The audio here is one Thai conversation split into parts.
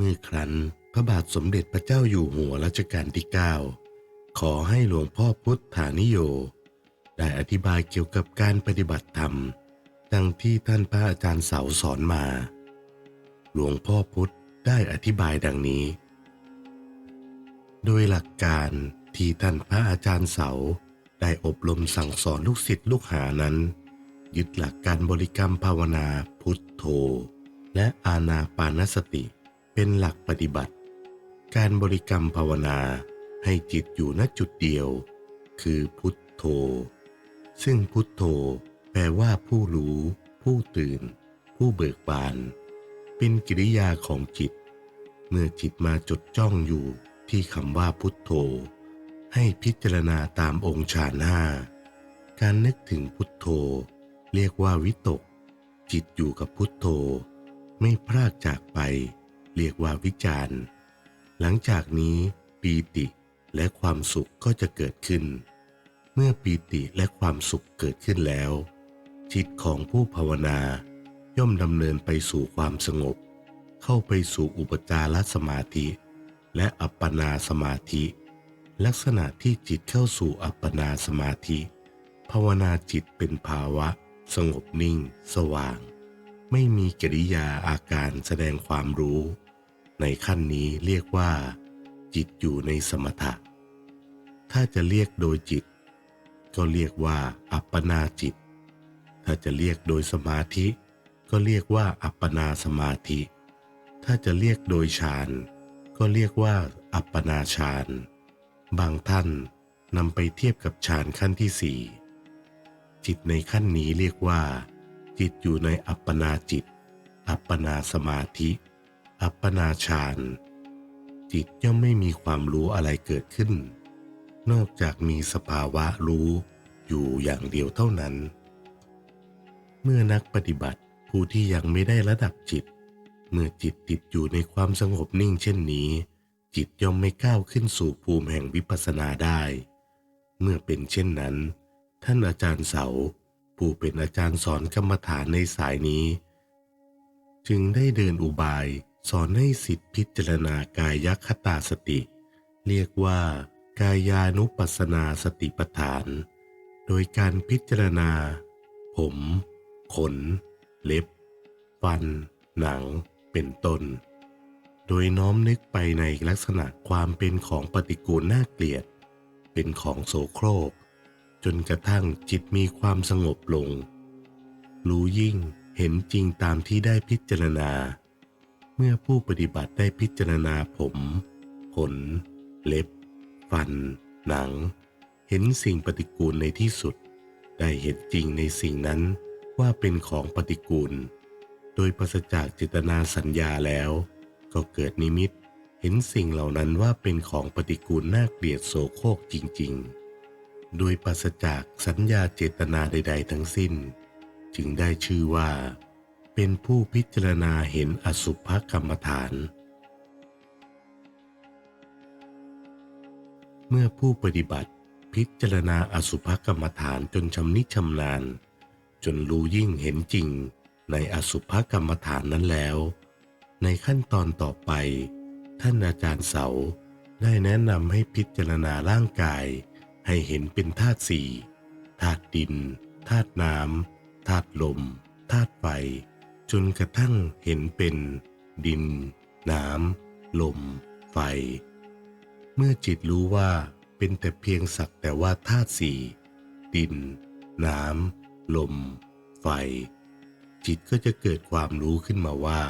เมื่อครั้นพระบาทสมเด็จพระเจ้าอยู่หัวรัชกาลที่ 9 ขอให้หลวงพ่อพุทธานิโย ได้อธิบายเกี่ยวกับการปฏิบัติธรรม ดังที่ท่านพระอาจารย์เสาสอนมา หลวงพ่อพุธได้อธิบายดังนี้ โดยหลักการที่ท่านพระอาจารย์เสาได้อบรมสั่งสอนลูกศิษย์ลูกหานั้น ยึดหลักการบริกรรมภาวนาพุทโธ และอาณาปานสติ เป็นหลักปฏิบัติ การบริกรรมภาวนาให้จิตอยู่ณจุดเดียว คือพุทโธ ซึ่งพุทโธแปลว่าผู้รู้ ผู้ตื่น ผู้เบิกบาน เป็นกิริยาของจิต เมื่อจิตมาจดจ้องอยู่ที่คำว่าพุทโธ ให้พิจารณาตามองค์ฌานห้าการนึกถึงพุทโธ เรียกว่าวิตก จิตอยู่กับพุทโธ ไม่พรากจากไป เรียกว่าวิจารณ์ หลังจากนี้ปีติและความสุขก็จะเกิดขึ้น เมื่อปีติและความสุขเกิดขึ้นแล้ว จิตของผู้ภาวนาย่อมดำเนินไปสู่ความสงบ เข้าไปสู่อุปจารสมาธิ และอัปปนาสมาธิ ลักษณะที่จิตเข้าสู่อัปปนาสมาธิ ภาวนาจิตเป็นภาวะ สงบนิ่ง สว่าง ไม่มีกิริยาอาการแสดงความรู้ ในขั้นนี้เรียกว่า จิตอยู่ในสมถะ ถ้าจะเรียกโดยจิต ก็เรียกว่า อัปปนาจิต ถ้าจะเรียกโดยสมาธิ ก็เรียกว่า อัปปนาสมาธิ ถ้าจะเรียกโดยฌาน ก็เรียกว่า อัปปนาฌาน บางท่านนำไปเทียบกับฌานขั้นที่สี่จิตในขั้นนี้เรียกว่า จิตอยู่ในอัปปนาจิต อัปปนาสมาธิ อัปปนาฌานจิตย่อมไม่มีความรู้อะไรเกิดขึ้น นอกจากมีสภาวะรู้อยู่อย่างเดียวเท่านั้น เมื่อนักปฏิบัติผู้ที่ยังไม่ได้ระดับจิต เมื่อจิตติดอยู่ในความสงบนิ่งเช่นนี้ จิตย่อมไม่ก้าวขึ้นสู่ภูมิแห่งวิปัสสนาได้ เมื่อเป็นเช่นนั้น ท่านอาจารย์เสา ผู้เป็นอาจารย์สอนกรรมฐานในสายนี้ จึงได้เดินอุบาย สอนให้สิทธิพิจารณากายยคตาสติ เรียกว่า กายานุปัสสนาสติปัฏฐาน โดยการพิจารณา ผม ขน เล็บ ฟัน หนัง เป็นต้น โดยน้อมนึกไปในลักษณะความเป็นของปฏิกูลน่าเกลียด เป็นของโสโครก จนกระทั่งจิตมีความสงบลง รู้ยิ่งเห็นจริงตามที่ได้พิจารณา เมื่อผู้ปฏิบัติได้พิจารณาผม ขน เล็บ ฟัน หนัง เห็นสิ่งปฏิกูลในที่สุด ได้เห็นจริงในสิ่งนั้นว่าเป็นของปฏิกูล โดยปราศจากเจตนาสัญญาแล้ว ก็เกิดนิมิต เห็นสิ่งเหล่านั้นว่าเป็นของปฏิกูลน่าเกลียดโสโครกจริง ๆ โดยปราศจากสัญญาเจตนาใด ๆ ทั้งสิ้น จึงได้ชื่อว่า เป็นผู้พิจารณาเห็นอสุภกรรมฐาน เมื่อผู้ปฏิบัติพิจารณาอสุภกรรมฐานจนชำนิชำนาญ จนรู้ยิ่งเห็นจริงในอสุภกรรมฐานนั้นแล้ว ในขั้นตอนต่อไป ท่านอาจารย์เสาได้แนะนำให้พิจารณาร่างกาย ให้เห็นเป็นธาตุสี่ธาตุดินธาตุน้ำธาตุลมธาตุไฟ จนกระทั่งเห็นเป็นดิน น้ำ ลม ไฟ เมื่อจิตรู้ว่าเป็นแต่เพียงสักแต่ว่าธาตุสี่ดิน น้ำ ลม ไฟ จิตก็จะเกิดความรู้ขึ้นมาว่า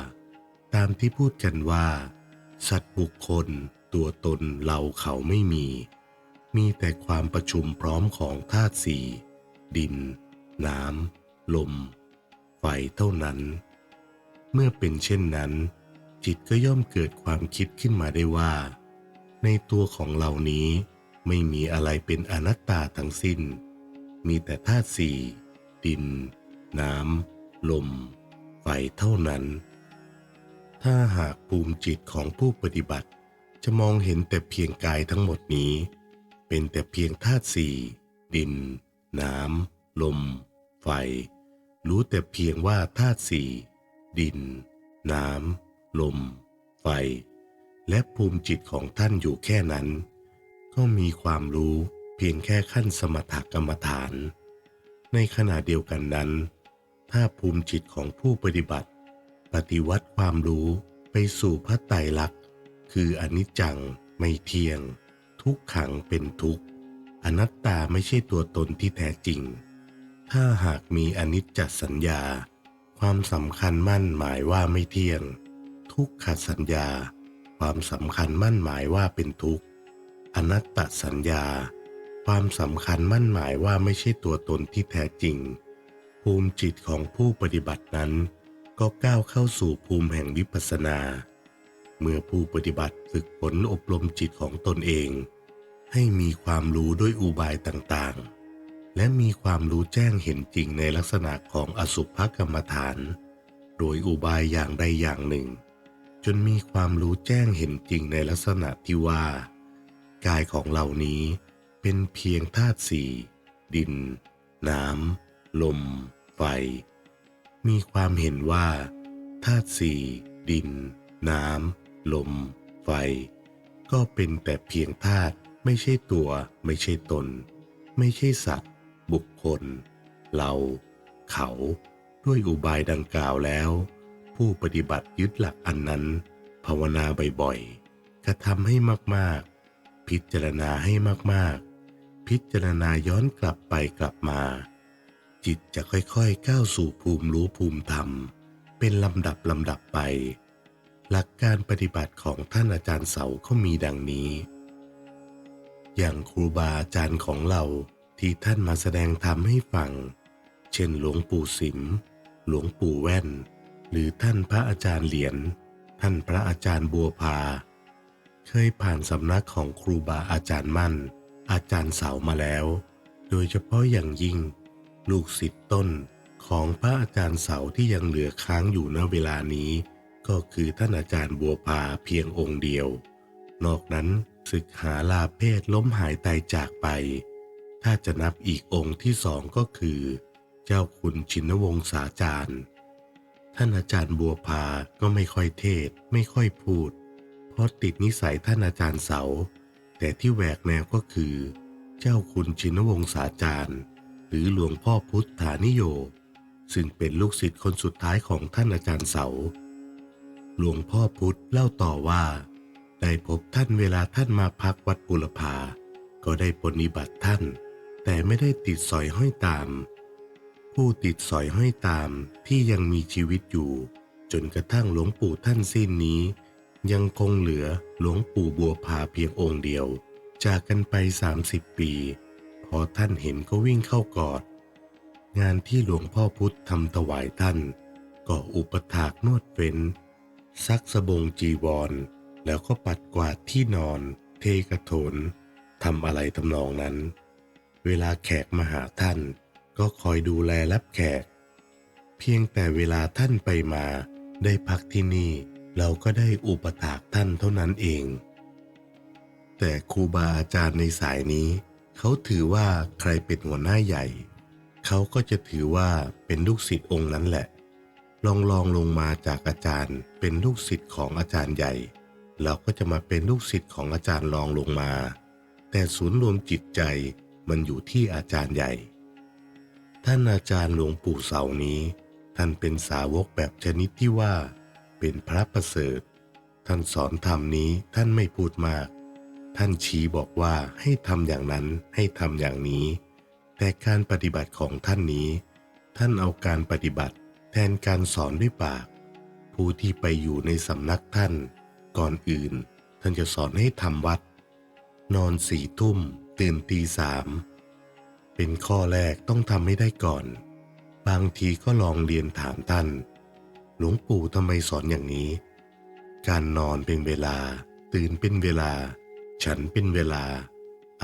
ตามที่พูดกันว่า สัตว์บุคคลตัวตนเราเขาไม่มี มีแต่ความประชุมพร้อมของธาตุสี่ดิน น้ำ ลม ไฟเท่านั้น เมื่อเป็นเช่นนั้น จิตก็ย่อมเกิดความคิดขึ้นมาได้ว่า ในตัวของเหล่านี้ไม่มีอะไรเป็นอนัตตาทั้งสิ้น มีแต่ธาตุสี่ดิน น้ำ ลม ไฟเท่านั้น ถ้าหากภูมิจิตของผู้ปฏิบัติ จะมองเห็นแต่เพียงกายทั้งหมดนี้ เป็นแต่เพียงธาตุสี่ดิน น้ำ ลม ไฟ รู้แต่เพียงว่าธาตุสี่ ดิน น้ำ ลม ไฟ และภูมิจิตของท่านอยู่แค่นั้น ก็มีความรู้เพียงแค่ขั้นสมถกรรมฐาน ในขณะเดียวกันนั้น ถ้าภูมิจิตของผู้ปฏิบัติ ปฏิวัติความรู้ไปสู่พระไตรลักษณ์ คืออนิจจังไม่เที่ยง ทุกขังเป็นทุกข์อนัตตาไม่ใช่ตัวตนที่แท้จริง ถ้าหากมีอนิจจสัญญา ความสำคัญมั่นหมายว่าไม่เที่ยง ทุกขสัญญา ความสำคัญมั่นหมายว่าเป็นทุกข์ อนัตตสัญญา ความสำคัญมั่นหมายว่าไม่ใช่ตัวตนที่แท้จริง ภูมิจิตของผู้ปฏิบัตินั้น ก็ก้าวเข้าสู่ภูมิแห่งวิปัสสนา เมื่อผู้ปฏิบัติฝึกฝนอบรมจิตของตนเอง ให้มีความรู้ด้วยอุบายต่างๆ และมีความรู้แจ้งเห็นจริงในลักษณะของอสุภกรรมฐาน โดยอุบายอย่างใดอย่างหนึ่ง จนมีความรู้แจ้งเห็นจริงในลักษณะที่ว่า กายของเหล่านี้เป็นเพียงธาตุสี่ดิน น้ำ ลม ไฟ มีความเห็นว่าธาตุสี่ดิน น้ำ ลม ไฟ ก็เป็นแต่เพียงธาตุไม่ใช่ตัว ไม่ใช่ตน ไม่ใช่สัตว์ บุคคล เรา เขาด้วยอุบายดังกล่าวแล้ว ผู้ปฏิบัติยึดหลักอันนั้น ภาวนาบ่อยๆกระทำให้มากๆ พิจารณาให้มากๆ พิจารณาย้อนกลับไปกลับมา จิตจะค่อยๆก้าวสู่ภูมิรู้ภูมิธรรม เป็นลำดับลำดับไป หลักการปฏิบัติของท่านอาจารย์เสาก็มีดังนี้ อย่างครูบาอาจารย์ของเรา ที่ท่านมาแสดงธรรมให้ฟัง เช่นหลวงปู่สิม หลวงปู่แว่น หรือท่านพระอาจารย์เหรียญ ท่านพระอาจารย์บัวพา เคยผ่านสำนักของครูบาอาจารย์มั่น อาจารย์เสามาแล้ว โดยเฉพาะอย่างยิ่ง ลูกศิษย์ต้นของพระอาจารย์เสาที่ยังเหลือค้างอยู่ณเวลานี้ ก็คือท่านอาจารย์บัวพาเพียงองค์เดียว นอกนั้นศึกหาลาเพศล้มหายตายจากไป ถ้าจะนับอีกองค์ที่สองก็คือ เจ้าคุณชินวงศาจารย์ ท่านอาจารย์บัวพาก็ไม่ค่อยเทศไม่ค่อยพูด เพราะติดนิสัยท่านอาจารย์เสา แต่ที่แหวกแนวก็คือ เจ้าคุณชินวงศาจารย์ หรือหลวงพ่อพุทธานิโย ซึ่งเป็นลูกศิษย์คนสุดท้ายของท่านอาจารย์เสา หลวงพ่อพุทธเล่าต่อว่า ได้พบท่านเวลาท่านมาพักวัดบุรพาก็ได้ปฏิบัติท่าน แต่ไม่ได้ติดสอยห้อยตาม ผู้ติดสอยห้อยตามที่ยังมีชีวิตอยู่ จนกระทั่งหลวงปู่ท่านสิ้นนี้ ยังคงเหลือหลวงปู่บัวพาเพียงองค์เดียว จากกันไป 30 ปี พอท่านเห็นก็วิ่งเข้ากอด งานที่หลวงพ่อพุธทำถวายท่าน ก็อุปถากนวดเฟ้นซักสบงจีวร แล้วก็ปัดกวาดที่นอน เทกระโถนทำอะไรทำนองนั้น เวลาแขกมาหาท่าน ก็คอยดูแลรับแขก เพียงแต่เวลาท่านไปมา ได้พักที่นี่ เราก็ได้อุปถากท่านเท่านั้นเอง แต่ครูบาอาจารย์ในสายนี้ เขาถือว่าใครเป็นหัวหน้าใหญ่ เขาก็จะถือว่าเป็นลูกศิษย์องค์นั้นแหละลองลองลงมาจากอาจารย์เป็นลูกศิษย์ของอาจารย์ใหญ่ เราก็จะมาเป็นลูกศิษย์ของอาจารย์รองลงมา แต่ศูนย์รวมจิตใจ มันอยู่ที่อาจารย์ใหญ่ ท่านอาจารย์หลวงปู่เสานี้ ท่านเป็นสาวกแบบชนิดที่ว่า เป็นพระประเสริฐ ท่านสอนธรรมนี้ท่านไม่พูดมาก ท่านชี้บอกว่าให้ทำอย่างนั้นให้ทำอย่างนี้ แต่การปฏิบัติของท่านนี้ ท่านเอาการปฏิบัติแทนการสอนด้วยปาก ผู้ที่ไปอยู่ในสำนักท่าน ก่อนอื่น ท่านจะสอนให้ทำวัด นอนสี่ทุ่ม ตื่นตีสามเป็นข้อแรกต้องทำให้ได้ก่อน บางทีก็ลองเรียนถามท่าน หลวงปู่ทำไมสอนอย่างนี้ การนอนเป็นเวลา ตื่นเป็นเวลา ฉันเป็นเวลา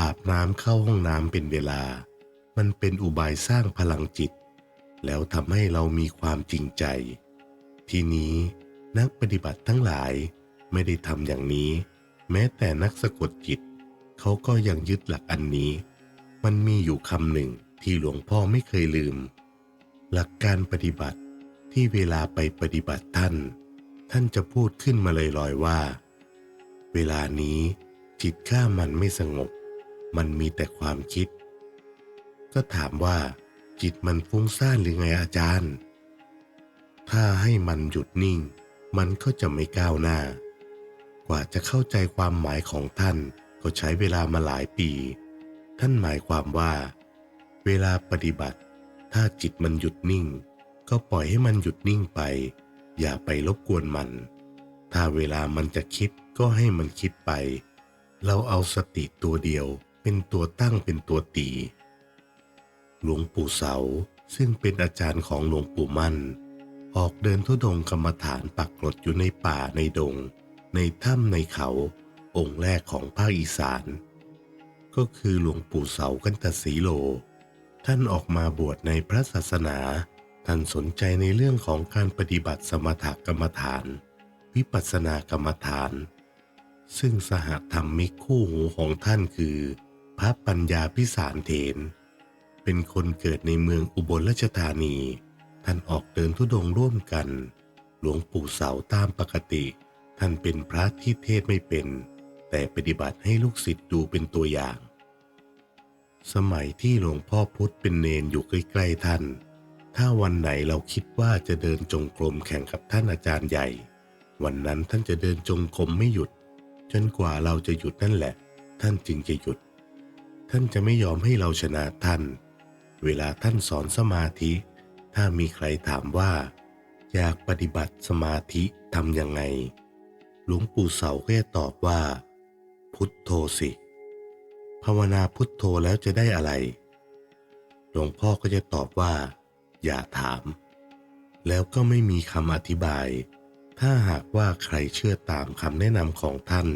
อาบน้ำเข้าห้องน้ำเป็นเวลา มันเป็นอุบายสร้างพลังจิต แล้วทำให้เรามีความจริงใจ ทีนี้นักปฏิบัติทั้งหลายไม่ได้ทำอย่างนี้ แม้แต่นักสะกดจิต เขาก็ยังยึดหลักอันนี้ มันมีอยู่คำหนึ่งที่หลวงพ่อไม่เคยลืม หลักการปฏิบัติที่เวลาไปปฏิบัติท่าน ท่านจะพูดขึ้นมาเลยลอยว่า เวลานี้จิตข้ามันไม่สงบ มันมีแต่ความคิด ก็ถามว่า จิตมันฟุ้งซ่านหรือไงอาจารย์ ถ้าให้มันหยุดนิ่ง มันก็จะไม่ก้าวหน้า กว่าจะเข้าใจความหมายของท่าน ก็ใช้เวลามาหลายปี ท่านหมายความว่า เวลาปฏิบัติ ถ้าจิตมันหยุดนิ่ง ก็ปล่อยให้มันหยุดนิ่งไป อย่าไปรบกวนมัน ถ้าเวลามันจะคิดก็ให้มันคิดไป เราเอาสติตัวเดียวเป็นตัวตั้งเป็นตัวตี หลวงปู่เสาซึ่งเป็นอาจารย์ของหลวงปู่มั่น ออกเดินทุดงค์กรรมฐานปักกรดอยู่ในป่าในดง ในถ้ำในเขา องค์แรกของภาคอีสาน ก็คือหลวงปู่เสากันตสีโล ท่านออกมาบวชในพระศาสนา ท่านสนใจในเรื่องของการปฏิบัติสมถกรรมฐาน วิปัสสนากรรมฐาน ซึ่งสหธรรมิกคู่หูของท่านคือ พระปัญญาพิสารเถน เป็นคนเกิดในเมืองอุบลราชธานี ท่านออกเดินทุดงค์ร่วมกัน หลวงปู่เสาตามปกติท่านเป็นพระที่เทศไม่เป็น แต่ปฏิบัติให้ลูกศิษย์ดูเป็นตัวอย่าง สมัยที่หลวงพ่อพุธเป็นเนนอยู่ใกล้ๆท่าน ถ้าวันไหนเราคิดว่าจะเดินจงกรมแข่งกับท่านอาจารย์ใหญ่ วันนั้นท่านจะเดินจงกรมไม่หยุด จนกว่าเราจะหยุดนั่นแหละ ท่านจึงจะหยุด ท่านจะไม่ยอมให้เราชนะท่าน เวลาท่านสอนสมาธิ ถ้ามีใครถามว่า อยากปฏิบัติสมาธิทำยังไงหลวงปู่เสาก็จะตอบว่า พุทโธสิ ภาวนาพุทโธแล้วจะได้อะไร หลวงพ่อก็จะตอบว่า อย่าถาม แล้วก็ไม่มีคำอธิบาย ถ้าหากว่าใครเชื่อตามคำแนะนำของท่าน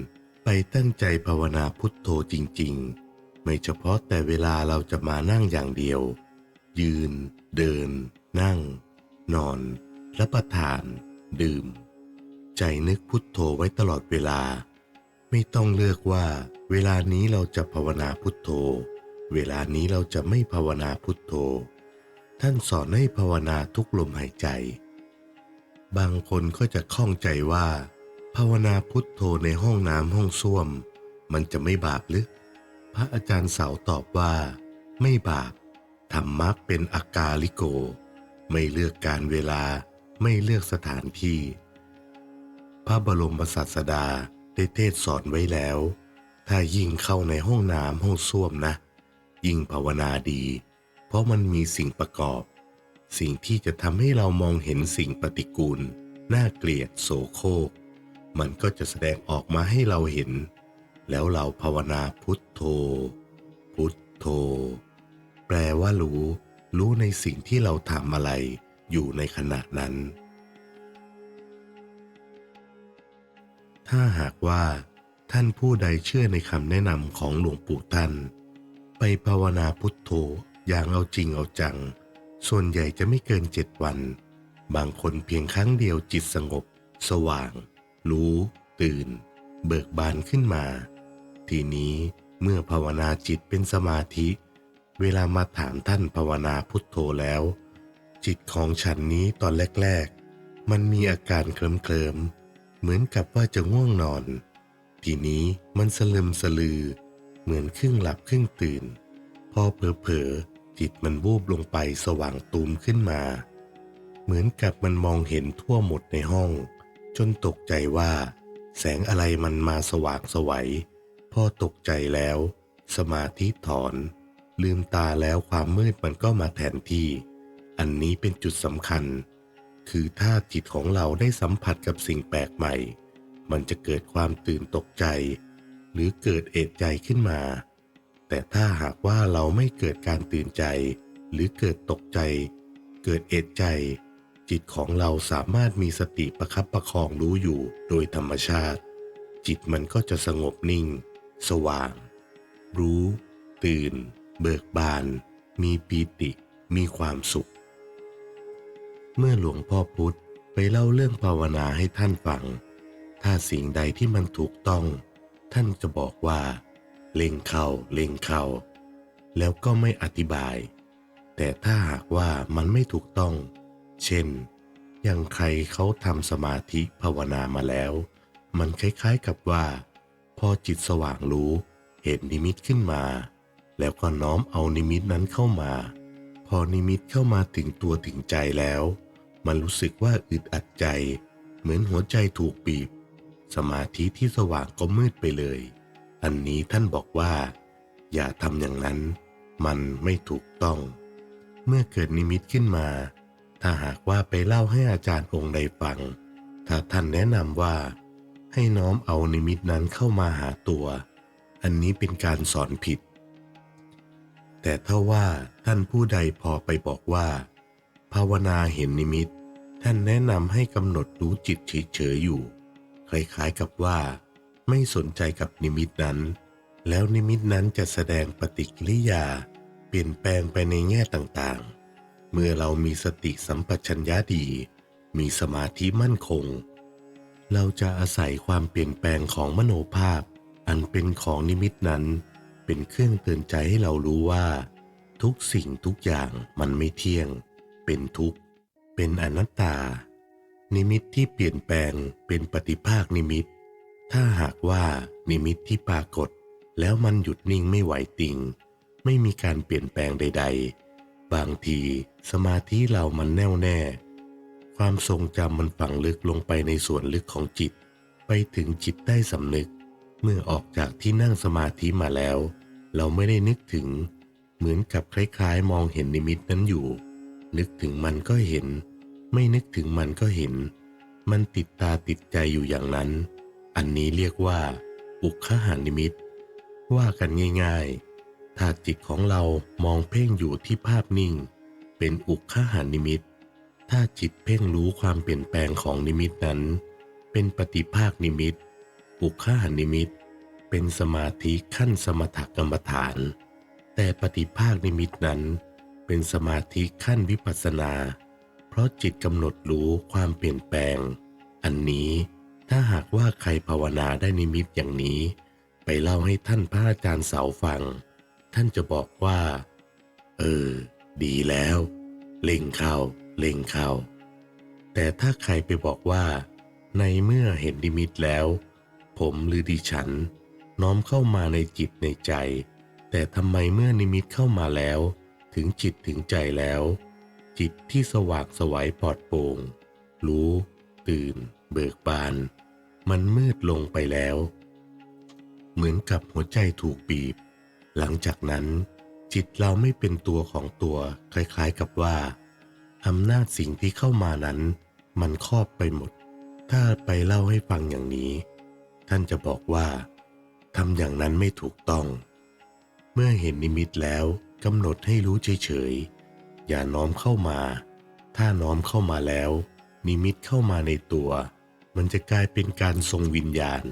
ไปตั้งใจภาวนาพุทโธจริง ๆ ไม่เฉพาะแต่เวลาเราจะมานั่งอย่างเดียว ยืน เดิน นั่ง นอน รับประทาน ดื่ม ใจนึกพุทโธไว้ตลอดเวลา ไม่ต้องเลือกว่า เวลานี้เราจะภาวนาพุทโธ เวลานี้เราจะไม่ภาวนาพุทโธ ท่านสอนให้ภาวนาทุกลมหายใจ บางคนก็จะข้องใจว่า ภาวนาพุทโธในห้องน้ำห้องส้วม มันจะไม่บาปหรือ พระอาจารย์เสาตอบว่า ไม่บาปธรรมะเป็นอากาลิโก ไม่เลือกการเวลาไม่เลือกสถานที่ พระบรมศาสดา ได้เทศสอนไว้แล้ว ถ้ายิ่งเข้าในห้องน้ำห้องส้วมนะ ยิ่งภาวนาดี เพราะมันมีสิ่งประกอบ สิ่งที่จะทำให้เรามองเห็นสิ่งปฏิกูล น่าเกลียดโสโครก มันก็จะแสดงออกมาให้เราเห็น แล้วเราภาวนาพุทโธ พุทโธ แปลว่ารู้ รู้ในสิ่งที่เราทำอะไรอยู่ในขณะนั้น ถ้าหากว่าท่านผู้ใดเชื่อในคำแนะนำของหลวงปู่ท่าน ไปภาวนาพุทโธอย่างเอาจริงเอาจัง ส่วนใหญ่จะไม่เกินเจ็ดวัน บางคนเพียงครั้งเดียวจิตสงบ สว่าง รู้ ตื่น เบิกบานขึ้นมา ทีนี้เมื่อภาวนาจิตเป็นสมาธิ เวลามาถามท่านภาวนาพุทโธแล้ว จิตของฉันนี้ตอนแรก ๆ มันมีอาการเคลิมๆ เหมือนกับว่าจะง่วงนอน ทีนี้มันสลึมสลือ เหมือนครึ่งหลับครึ่งตื่น พอเผลอๆจิตมันวูบลงไปสว่างตูมขึ้นมา เหมือนกับมันมองเห็นทั่วหมดในห้อง จนตกใจว่า แสงอะไรมันมาสว่างสวัยพอตกใจแล้ว สมาธิถอน ลืมตาแล้วความมืดมันก็มาแทนที่ อันนี้เป็นจุดสำคัญ คือถ้าจิตของเราได้สัมผัสกับสิ่งแปลกใหม่ มันจะเกิดความตื่นตกใจ หรือเกิดเอกใจขึ้นมา แต่ถ้าหากว่าเราไม่เกิดการตื่นใจ หรือเกิดตกใจ เกิดเอกใจ จิตของเราสามารถมีสติประคับประคองรู้อยู่โดยธรรมชาติ จิตมันก็จะสงบนิ่ง สว่าง รู้ ตื่น เบิกบาน มีปีติ มีความสุข เมื่อหลวงพ่อพุธไปเล่าเรื่องภาวนาให้ท่านฟัง ถ้าสิ่งใดที่มันถูกต้อง ท่านจะบอกว่า เล็งเข้าเล็งเข้า แล้วก็ไม่อธิบาย แต่ถ้าหากว่ามันไม่ถูกต้อง เช่น อย่างใครเขาทำสมาธิภาวนามาแล้ว มันคล้ายๆกับว่า พอจิตสว่างรู้เห็นนิมิตขึ้นมา แล้วก็น้อมเอานิมิตนั้นเข้ามา พอนิมิตเข้ามาถึงตัวถึงใจแล้ว มันรู้สึกว่าอึดอัดใจ เหมือนหัวใจถูกบีบ สมาธิที่สว่างก็มืดไปเลย อันนี้ท่านบอกว่า อย่าทำอย่างนั้น มันไม่ถูกต้อง เมื่อเกิดนิมิตขึ้นมา ถ้าหากว่าไปเล่าให้อาจารย์องค์ใดฟัง ถ้าท่านแนะนำว่า ให้น้อมเอานิมิตนั้นเข้ามาหาตัว อันนี้เป็นการสอนผิด แต่ถ้าว่าท่านผู้ใดพอไปบอกว่า ภาวนาเห็นนิมิต ท่านแนะนำให้กำหนดรู้จิตเฉยๆอยู่ คล้ายๆกับว่า ไม่สนใจกับนิมิตนั้น แล้วนิมิตนั้นจะแสดงปฏิกิริยา เปลี่ยนแปลงไปในแง่ต่างๆ เมื่อเรามีสติสัมปชัญญะดี มีสมาธิมั่นคง เราจะอาศัยความเปลี่ยนแปลงของมโนภาพ อันเป็นของนิมิตนั้น เป็นเครื่องเตือนใจให้เรารู้ว่า ทุกสิ่งทุกอย่างมันไม่เที่ยง เป็นทุกข์ เป็นอนัตตา นิมิตที่เปลี่ยนแปลงเป็นปฏิภาคนิมิต ถ้าหากว่านิมิตที่ปรากฏ แล้วมันหยุดนิ่งไม่ไหวติง ไม่มีการเปลี่ยนแปลงใด ๆ บางทีสมาธิเรามันแน่วแน่ ความทรงจำมันฝังลึกลงไปในส่วนลึกของจิต ไปถึงจิตใต้สำนึก เมื่อออกจากที่นั่งสมาธิมาแล้ว เราไม่ได้นึกถึง เหมือนกับคล้ายๆ มองเห็นนิมิตนั้นอยู่ นึกถึงมันก็เห็น ไม่นึกถึงมันก็เห็น มันติดตาติดใจอยู่อย่างนั้น อันนี้เรียกว่า อุคหานิมิต ว่ากันง่ายๆ ถ้าจิตของเรามองเพ่งอยู่ที่ภาพนิ่ง เป็นอุคหานิมิต ถ้าจิตเพ่งรู้ความเปลี่ยนแปลงของนิมิตนั้น เป็นปฏิภาคนิมิต อุคหานิมิต เป็นสมาธิขั้นสมถกรรมฐาน แต่ปฏิภาคนิมิตนั้น เป็นสมาธิขั้นวิปัสสนา เพราะจิตกำหนดรู้ความเปลี่ยนแปลง อันนี้ถ้าหากว่าใครภาวนาได้นิมิตอย่างนี้ ไปเล่าให้ท่านพระอาจารย์เสาฟัง ท่านจะบอกว่า เออ ดีแล้ว เล่งเข้า เล่งเข้า แต่ถ้าใครไปบอกว่า ในเมื่อเห็นนิมิตแล้ว ผมหรือดิฉัน น้อมเข้ามาในจิตในใจ แต่ทำไมเมื่อนิมิตเข้ามาแล้ว ถึงจิตถึงใจแล้ว จิตที่สว่างสวัยปลอดโปร่งรู้ ตื่น เบิกบาน มันมืดลงไปแล้ว เหมือนกับหัวใจถูกบีบ หลังจากนั้น จิตเราไม่เป็นตัวของตัวคล้ายๆกับว่าอำนาจสิ่งที่เข้ามานั้น มันครอบไปหมด ถ้าไปเล่าให้ฟังอย่างนี้ ท่านจะบอกว่าทำอย่างนั้นไม่ถูกต้อง มื่อเห็นนิมิตแล้วกำหนดให้รู้เฉยๆ อย่าน้อมเข้ามา ถ้าน้อมเข้ามาแล้ว นิมิตเข้ามาในตัว มันจะกลายเป็นการทรงวิญญาณ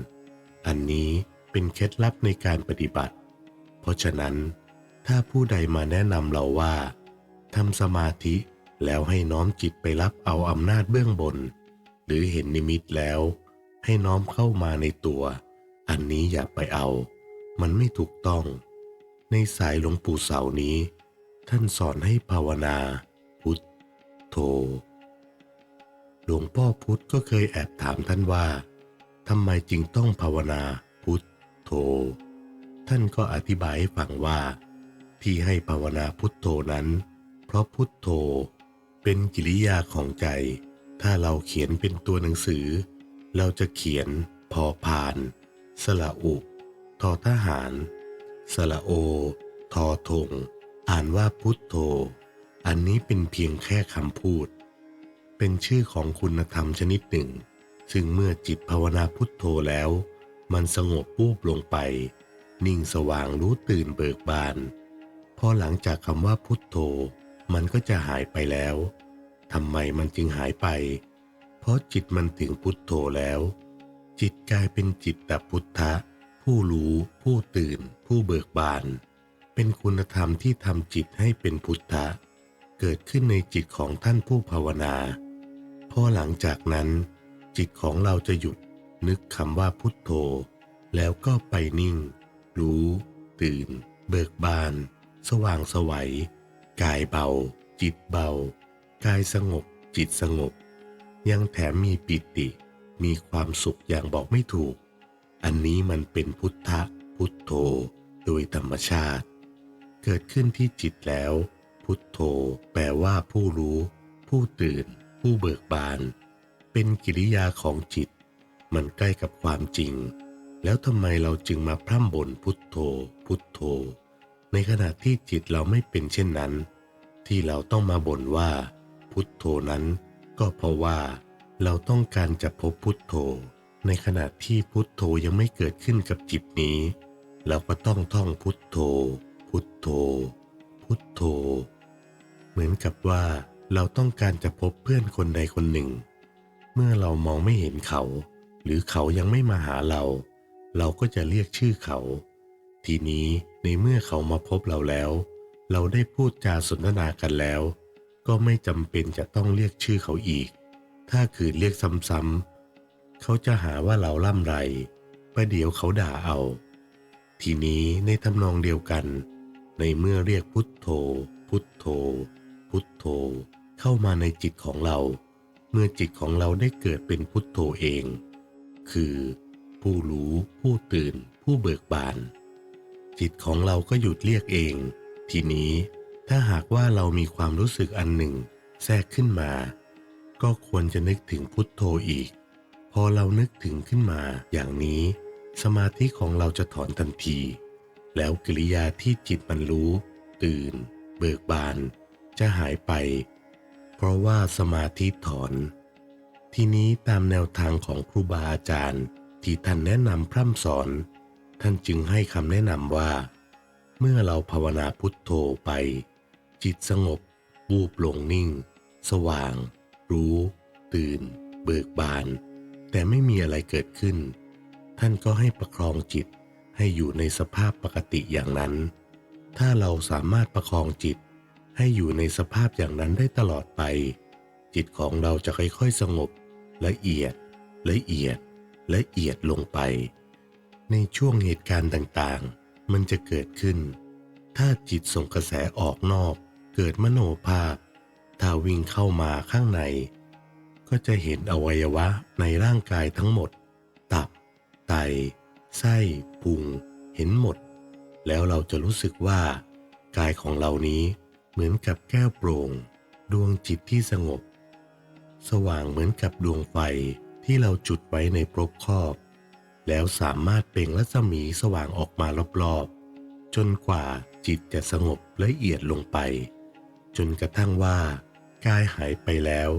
อันนี้เป็นเคล็ดลับในการปฏิบัติ เพราะฉะนั้น ถ้าผู้ใดมาแนะนำเราว่าทำสมาธิแล้วให้น้อมจิตไปรับเอาอำนาจเบื้องบน หรือเห็นนิมิตแล้ว ให้น้อมเข้ามาในตัว อันนี้อย่าไปเอา มันไม่ถูกต้อง ในสายหลวงปู่เสานี้ ท่านสอนให้ภาวนา พุทโธหลวงพ่อพุธก็เคยแอบถามท่านว่าทำไมจึงต้องภาวนาพุทโธ ท่านก็อธิบายให้ฟังว่า ที่ให้ภาวนาพุทโธนั้น เพราะพุทโธ เป็นกิริยาของใจ ถ้าเราเขียนเป็นตัวหนังสือ เราจะเขียนพอพานสระอุ ทอทหาร สระโอ ทอทง อ่านว่าพุทโธ อันนี้เป็นเพียงแค่คำพูด เป็นชื่อของคุณธรรมชนิดหนึ่ง ซึ่งเมื่อจิตภาวนาพุทโธแล้ว มันสงบปูบลงไป นิ่งสว่างรู้ตื่นเบิกบาน พอหลังจากคำว่าพุทโธ มันก็จะหายไปแล้วทำไมมันจึงหายไป เพราะจิตมันถึงพุทโธแล้ว จิตกลายเป็นจิตตพุทธะ ผู้รู้ ผู้ตื่น ผู้เบิกบาน เป็นคุณธรรมที่ทำจิตให้เป็นพุทธะ เกิดขึ้นในจิตของท่านผู้ภาวนาพอหลังจากนั้น จิตของเราจะหยุดนึกคำว่าพุทโธ แล้วก็ไปนิ่ง รู้ ตื่น เบิกบาน สว่างสวัย กายเบา จิตเบา กายสงบ จิตสงบ ยังแถมมีปิติ มีความสุขอย่างบอกไม่ถูก อันนี้มันเป็นพุทธะพุทโธโดยธรรมชาติ เกิดขึ้นที่จิตแล้ว พุทโธแปลว่าผู้รู้ ผู้ตื่น ผู้เบิกบาน เป็นกิริยาของจิต มันใกล้กับความจริง แล้วทำไมเราจึงมาพร่ำบ่นพุทโธ พุทโธ ในขณะที่จิตเราไม่เป็นเช่นนั้น ที่เราต้องมาบ่นว่า พุทโธนั้น ก็เพราะว่าเราต้องการจะพบพุทโธ ในขณะที่พุทโธยังไม่เกิดขึ้นกับจิตนี้ เราก็ต้องท่องพุทโธ พุทโธ พุทโธ เหมือนกับว่าเราต้องการจะพบเพื่อนคนใดคนหนึ่ง เมื่อเรามองไม่เห็นเขา หรือเขายังไม่มาหาเรา เราก็จะเรียกชื่อเขา ทีนี้ในเมื่อเขามาพบเราแล้ว เราได้พูดจาสนทนากันแล้ว ก็ไม่จำเป็นจะต้องเรียกชื่อเขาอีก ถ้าคืนเรียกซ้ำๆ เขาจะหาว่าเราล่ำไรประเดี๋ยวเขาด่าเอา ทีนี้ในทำนองเดียวกัน ในเมื่อเรียกพุทโธ พุทโธ พุทโธ เข้ามาในจิตของเรา เมื่อจิตของเราได้เกิดเป็นพุทโธเอง คือผู้รู้ผู้ตื่น ผู้เบิกบาน จิตของเราก็หยุดเรียกเอง ทีนี้ถ้าหากว่าเรามีความรู้สึกอันหนึ่ง แทรกขึ้นมา ก็ควรจะนึกถึงพุทโธอีก พอเรานึกถึงขึ้นมาอย่างนี้ สมาธิของเราจะถอนทันที แล้วกิริยาที่จิตมันรู้ ตื่น เบิกบาน จะหายไป เพราะว่าสมาธิถอน ทีนี้ตามแนวทางของครูบาอาจารย์ ที่ท่านแนะนำพร่ำสอน ท่านจึงให้คำแนะนำว่า เมื่อเราภาวนาพุทโธไป จิตสงบบูบลงนิ่ง สว่าง รู้ ตื่น เบิกบาน แต่ไม่มีอะไรเกิดขึ้น ท่านก็ให้ประคองจิตให้อยู่ในสภาพปกติอย่างนั้น ถ้าเราสามารถประคองจิตให้อยู่ในสภาพอย่างนั้นได้ตลอดไป จิตของเราจะค่อยๆสงบละเอียดละเอียดละเอียดลงไป ในช่วงเหตุการณ์ต่างๆ มันจะเกิดขึ้น ถ้าจิตส่งกระแสออกนอก เกิดมโนภาพ ถ้าวิ่งเข้ามาข้างใน ก็จะเห็นอวัยวะในร่างกายทั้งหมด ตับ ไต ไส้พุง เห็นหมด แล้วเราจะรู้สึกว่า กายของเรานี้เหมือนกับแก้วโปร่ง ดวงจิตที่สงบ สว่างเหมือนกับดวงไฟที่เราจุดไว้ในปรกครอบ แล้วสามารถเปล่งรัศมีสว่างออกมารอบๆ จนกว่าจิตจะสงบละเอียดลงไป จนกระทั่งว่ากายหายไปแล้ว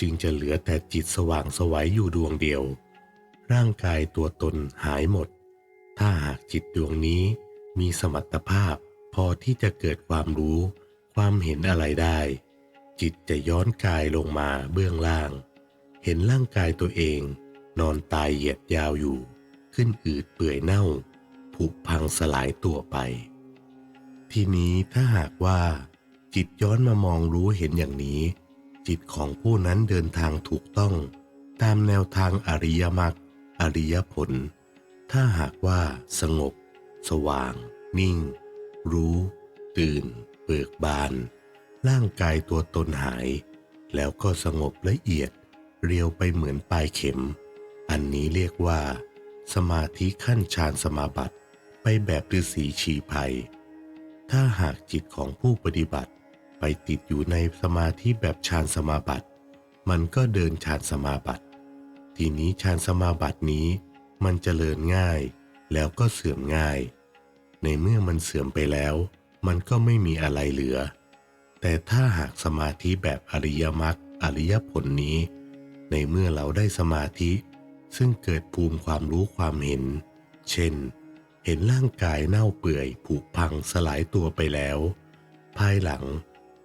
จึงจะเหลือแต่จิตสว่างสวัยอยู่ดวงเดียว ร่างกายตัวตนหายหมด ถ้าหากจิตดวงนี้มีสมรรถภาพ พอที่จะเกิดความรู้ ความเห็นอะไรได้ จิตจะย้อนกายลงมาเบื้องล่าง เห็นร่างกายตัวเอง นอนตายเหยียดยาวอยู่ ขึ้นอืดเปื่อยเน่า ผุพังสลายตัวไป ทีนี้ถ้าหากว่า จิตย้อนมามองรู้เห็นอย่างนี้ จิตของผู้นั้นเดินทางถูกต้อง ตามแนวทางอริยมรรคอริยผล ถ้าหากว่าสงบ สว่าง นิ่ง รู้ ตื่น เบิกบาน ร่างกายตัวตนหาย แล้วก็สงบละเอียด เรียวไปเหมือนปลายเข็ม อันนี้เรียกว่า สมาธิขั้นฌานสมาบัติ ไปแบบฤาษีชีภัย ถ้าหากจิตของผู้ปฏิบัติ ไปติดอยู่ในสมาธิแบบฌานสมาบัติ มันก็เดินฌานสมาบัติ ทีนี้ฌานสมาบัตินี้ มันจเจริญง่าย แล้วก็เสื่อมง่าย ในเมื่อมันเสื่อมไปแล้ว มันก็ไม่มีอะไรเหลือ แต่ถ้าหากสมาธิแบบอริยมรรคอริยผลนี้ ในเมื่อเราได้สมาธิ ซึ่งเกิดภูมิความรู้ความเห็น เช่น เห็นร่างกายเน่าเปื่อยผุพังสลายตัวไปแล้ว ภายหลัง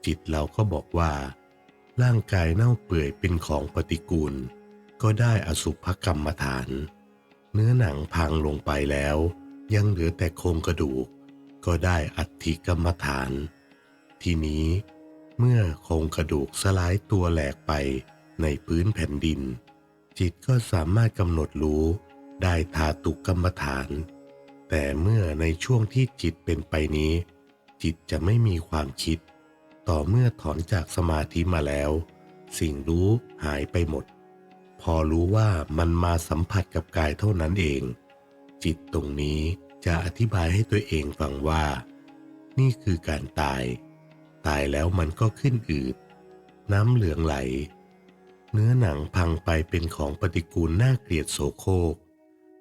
จิตเราก็บอกว่า ร่างกายเน่าเปื่อยเป็นของปฏิกูล ก็ได้อสุภกรรมฐาน เนื้อหนังพังลงไปแล้ว ยังเหลือแต่โครงกระดูก ก็ได้อัฐิกรรมฐาน ทีนี้ เมื่อโครงกระดูกสลายตัวแหลกไปในพื้นแผ่นดิน จิตก็สามารถกำหนดรู้ได้ธาตุกรรมฐาน แต่เมื่อในช่วงที่จิตเป็นไปนี้ จิตจะไม่มีความคิด ต่อเมื่อถอนจากสมาธิมาแล้ว สิ่งรู้หายไปหมด พอรู้ว่ามันมาสัมผัสกับกายเท่านั้นเอง จิตตรงนี้จะอธิบายให้ตัวเองฟังว่า นี่คือการตาย ตายแล้วมันก็ขึ้นอืด น้ำเหลืองไหล เนื้อหนังพังไปเป็นของปฏิกูลน่าเกลียดโสโครก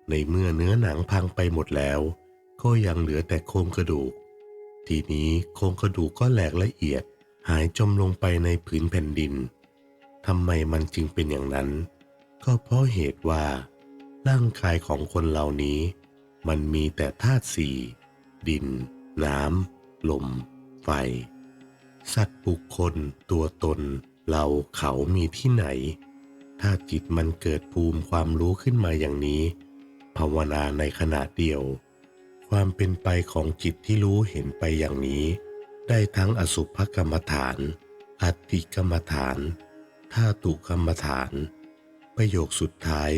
ในเมื่อเนื้อหนังพังไปหมดแล้ว ก็ยังเหลือแต่โครงกระดูก ทีนี้โครงกระดูกก็แหลกละเอียด หายจมลงไปในผืนแผ่นดินทำไมมันจึงเป็นอย่างนั้น ก็เพราะเหตุว่า ร่างกายของคนเหล่านี้ มันมีแต่ธาตุสี่ดิน น้ำลม ไฟ สัตว์บุคคล ตัวตน เราเขามีที่ไหน ถ้าจิตมันเกิดภูมิความรู้ขึ้นมาอย่างนี้ ภาวนาในขณะเดียว ความเป็นไปของจิตที่รู้เห็นไปอย่างนี้ ได้ทั้งอสุภกรรมฐาน อัตติกรรมฐานธาตุกรรมฐาน ประโยคสุดท้าย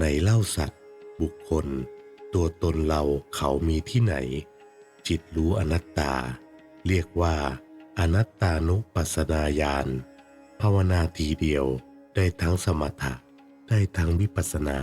ในเล่าสัตว์ บุคคล ตัวตนเราเขามีที่ไหน จิตรู้อนัตตา เรียกว่า อนัตตานุปัสสนาญาณภาวนาทีเดียวได้ทั้งสมถะได้ทั้งวิปัสสนา